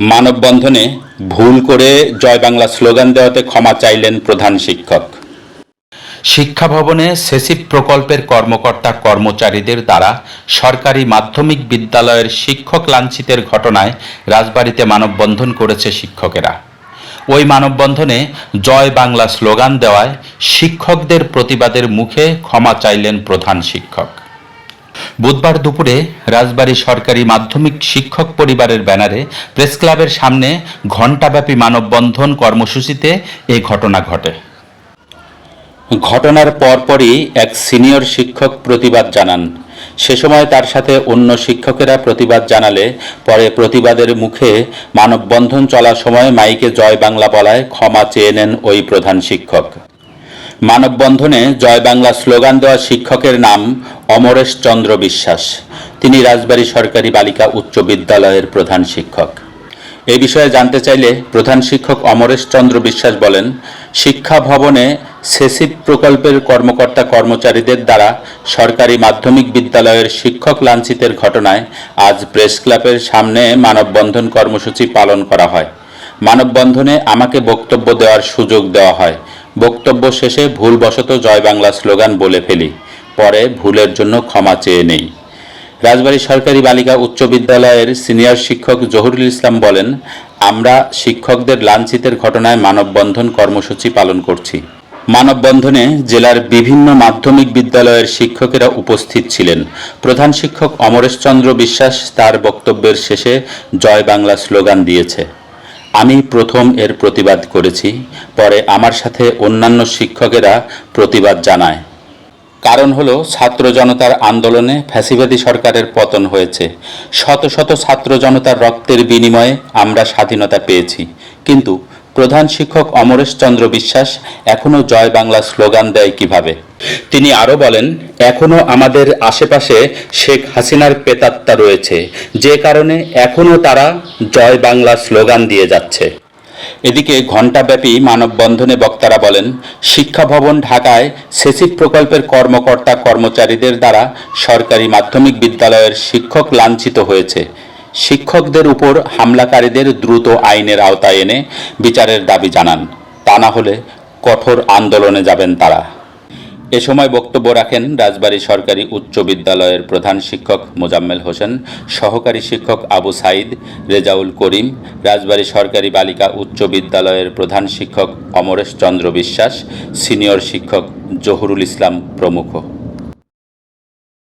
মানববন্ধনে ভুল করে জয় বাংলা স্লোগান দেওয়াতে ক্ষমা চাইলেন প্রধান শিক্ষক। শিক্ষা ভবনে সেসিভ প্রকল্পের কর্মকর্তা কর্মচারীদের দ্বারা সরকারি মাধ্যমিক বিদ্যালয়ের শিক্ষক লাঞ্ছিতের ঘটনায় রাজবাড়িতে মানববন্ধন করেছে শিক্ষকেরা। ওই মানববন্ধনে জয় বাংলা স্লোগান দেওয়ায় শিক্ষকদের প্রতিবাদের মুখে ক্ষমা চাইলেন প্রধান শিক্ষক। বুধবার দুপুরে রাজবাড়ী সরকারি মাধ্যমিক শিক্ষক পরিবারের ব্যানারে প্রেস ক্লাবের সামনে ঘণ্টাব্যাপী মানববন্ধন কর্মসূচিতে এ ঘটনা ঘটে। ঘটনার পরপরই এক সিনিয়র শিক্ষক প্রতিবাদ জানান। সে সময় তার সাথে অন্য শিক্ষকেরা প্রতিবাদ জানালে পরে প্রতিবাদের মুখে মানববন্ধন চলার সময় মাইকে জয় বাংলা বলায় ক্ষমা চেয়ে নেন ওই প্রধান শিক্ষক। মানববন্ধনে জয় বাংলা স্লোগান দেওয়া শিক্ষকের নাম অমরেশ চন্দ্র বিশ্বাস। তিনি রাজবাড়ী সরকারি বালিকা উচ্চ বিদ্যালয়ের প্রধান শিক্ষক। এই বিষয়ে জানতে চাইলে প্রধান শিক্ষক অমরেশ চন্দ্র বিশ্বাস বলেন, শিক্ষা ভবনে সেসিভ প্রকল্পের কর্মকর্তা কর্মচারীদের দ্বারা সরকারি মাধ্যমিক বিদ্যালয়ের শিক্ষক লাঞ্ছিতের ঘটনায় আজ প্রেস ক্লাবের সামনে মানববন্ধন কর্মসূচি পালন করা হয়। মানববন্ধনে আমাকে বক্তব্য দেওয়ার সুযোগ দেওয়া হয়। বক্তব্য শেষে ভুলবশত জয় বাংলা স্লোগান বলে ফেলি। পরে ভুলের জন্য ক্ষমা চেয়ে নেই। রাজবাড়ী সরকারি বালিকা উচ্চ বিদ্যালয়ের সিনিয়র শিক্ষক জহুরুল ইসলাম বলেন, আমরা শিক্ষকদের লাঞ্ছিতের ঘটনায় মানববন্ধন কর্মসূচি পালন করছি। মানববন্ধনে জেলার বিভিন্ন মাধ্যমিক বিদ্যালয়ের শিক্ষকেরা উপস্থিত ছিলেন। প্রধান শিক্ষক অমরেশচন্দ্র বিশ্বাস তার বক্তব্যের শেষে জয় বাংলা স্লোগান দিয়েছে। আমি প্রথম এর প্রতিবাদ করেছি, পরে আমার সাথে অন্যান্য শিক্ষকেরা প্রতিবাদ জানায়। কারণ হলো, ছাত্র জনতার আন্দোলনে ফ্যাসিবাদী সরকারের পতন হয়েছে। শত শত ছাত্র জনতার রক্তের বিনিময়ে আমরা স্বাধীনতা পেয়েছি। কিন্তু প্রধান শিক্ষক অমরেশ চন্দ্র বিশ্বাস এখনও জয় বাংলা স্লোগান দেয় কীভাবে? তিনি আরও বলেন এখনও আমাদের আশেপাশে শেখ হাসিনার পেতাত্তা রয়েছে। যে কারণে এখনও তারা জয় বাংলা স্লোগান দিয়ে যাচ্ছে। এদিকে ঘণ্টাব্যাপী মানববন্ধনে বক্তারা বলেন শিক্ষা ভবন ঢাকায় সেসিভ প্রকল্পের কর্মকর্তা কর্মচারীদের দ্বারা সরকারি মাধ্যমিক বিদ্যালয়ের শিক্ষক লাঞ্ছিত হয়েছে। শিক্ষকদের উপর হামলাকারীদের দ্রুত আইনের আওতায় এনে বিচারের দাবি জানান। তা না হলে কঠোর আন্দোলনে যাবেন তারা। এ সময় বক্তব্য রাখেন রাজবাড়ী সরকারি উচ্চ বিদ্যালয়ের প্রধান শিক্ষক মোজাম্মেল হোসেন, সহকারী শিক্ষক আবু সাইদ রেজাউল করিম, রাজবাড়ী সরকারি বালিকা উচ্চ বিদ্যালয়ের প্রধান শিক্ষক অমরেশ চন্দ্র বিশ্বাস, সিনিয়র শিক্ষক জহুরুল ইসলাম প্রমুখ।